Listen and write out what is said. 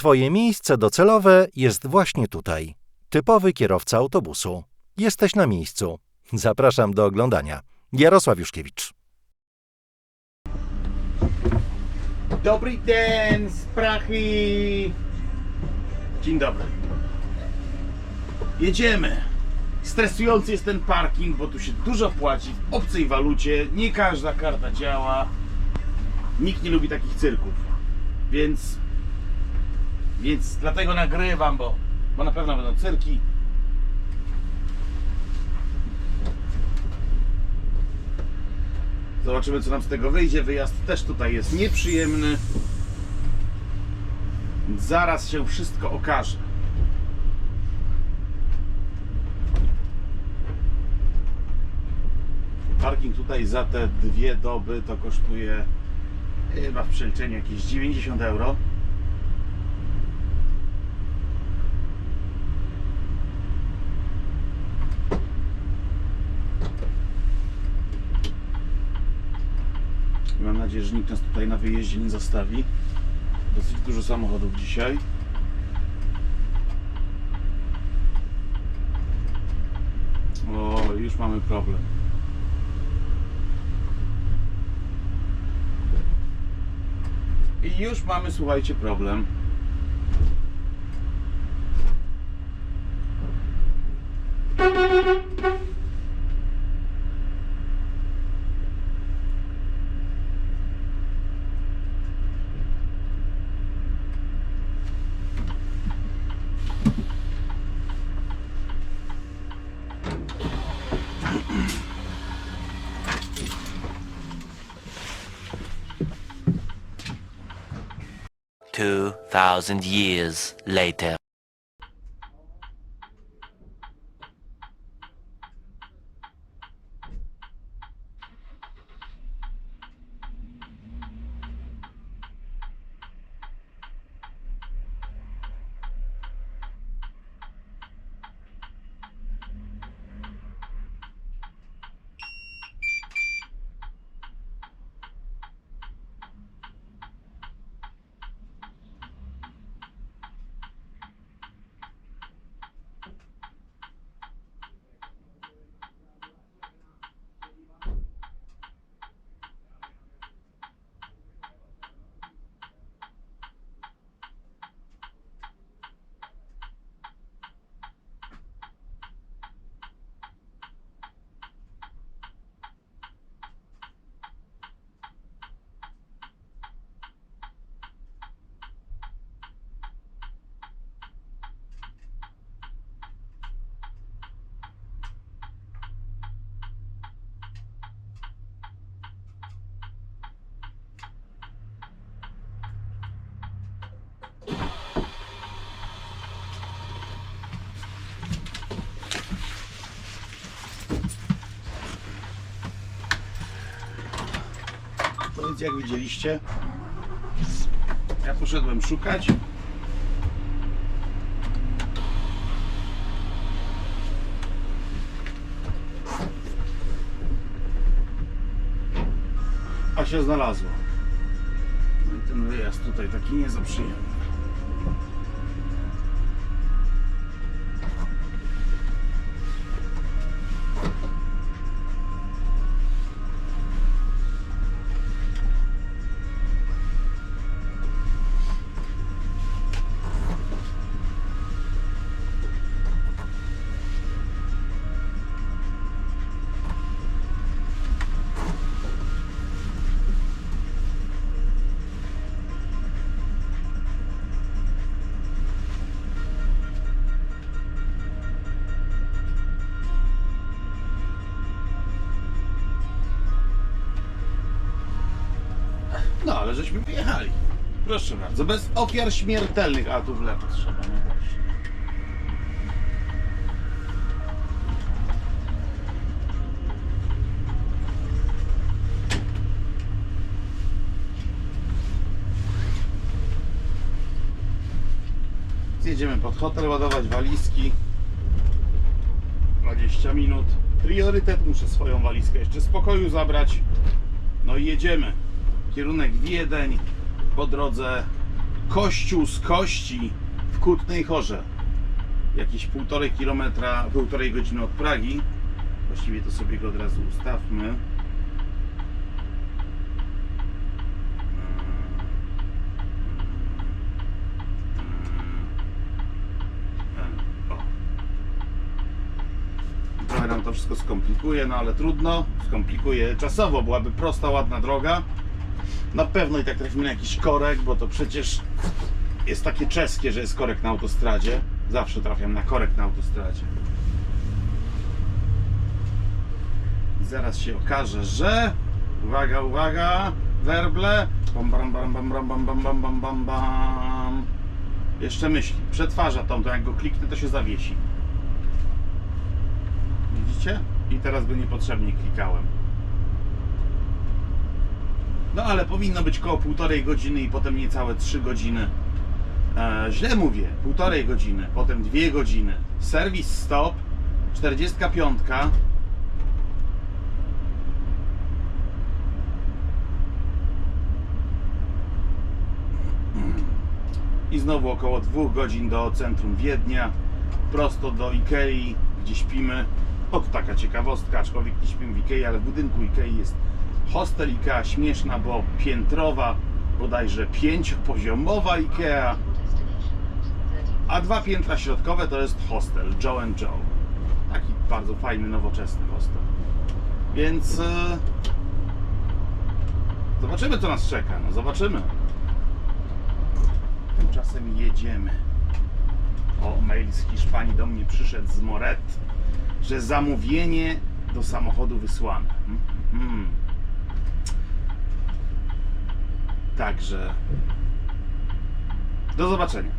Twoje miejsce docelowe jest właśnie tutaj. Typowy kierowca autobusu. Jesteś na miejscu. Zapraszam do oglądania. Jarosław Juszkiewicz. Dobry dzień, sprachy! Dzień dobry. Jedziemy. Stresujący jest ten parking, bo tu się dużo płaci w obcej walucie. Nie każda karta działa. Nikt nie lubi takich cyrków. Więc. Więc dlatego nagrywam, bo, bo na pewno będą cyrki. Zobaczymy, co nam z tego wyjdzie. Wyjazd też tutaj jest nieprzyjemny. Zaraz się wszystko okaże. Parking tutaj za te dwie doby to kosztuje chyba w przeliczeniu jakieś 90 euro. Nadzieję, że nikt nas tutaj na wyjeździe nie zostawi. Dosyć dużo samochodów dzisiaj. O, już mamy problem. I już mamy, słuchajcie, problem. 2,000 years later. Jak widzieliście, ja poszedłem szukać. A się znalazło. No i ten wyjazd tutaj taki nie No, ale żeśmy wyjechali. Proszę bardzo, bez ofiar śmiertelnych. A tu w lewo trzeba, no właśnie. Zjedziemy pod hotel, ładować walizki. 20 minut. Priorytet, muszę swoją walizkę jeszcze z pokoju zabrać. No i jedziemy. Kierunek Wiedeń. Po drodze kościół z kości w Kutnej Chorze. Jakieś półtorej kilometra, półtorej godziny od Pragi. Właściwie to sobie go od razu ustawmy. Trochę nam to wszystko skomplikuje, no ale trudno. Skomplikuje czasowo, byłaby prosta, ładna droga. Na pewno i tak trafimy na jakiś korek, bo to przecież jest takie czeskie, że jest korek na autostradzie. Zawsze trafiam na korek na autostradzie. I zaraz się okaże, że uwaga, uwaga, werble. Bam, bam, bam, bam, bam, bam, bam, bam, bam, bam. Jeszcze myśli. Przetwarza tą, to jak go kliknę, to się zawiesi. Widzicie? I teraz go niepotrzebnie klikałem. No ale powinno być koło półtorej godziny i potem niecałe 3 godziny. E, źle mówię, półtorej godziny, potem dwie godziny. Serwis stop, 45. I znowu około dwóch godzin do centrum Wiednia, prosto do Ikei, gdzie śpimy. O, to taka ciekawostka, aczkolwiek nie śpimy w Ikei, ale w budynku Ikei jest hostel Ikea, śmieszna, bo piętrowa, bodajże pięciopoziomowa Ikea, a dwa piętra środkowe to jest hostel Joe and Joe. Taki bardzo fajny, nowoczesny hostel. Więc e, zobaczymy, co nas czeka. No zobaczymy. Tymczasem jedziemy. O, mail z Hiszpanii do mnie przyszedł z Moret, że zamówienie do samochodu wysłane. Mhm. Także do zobaczenia.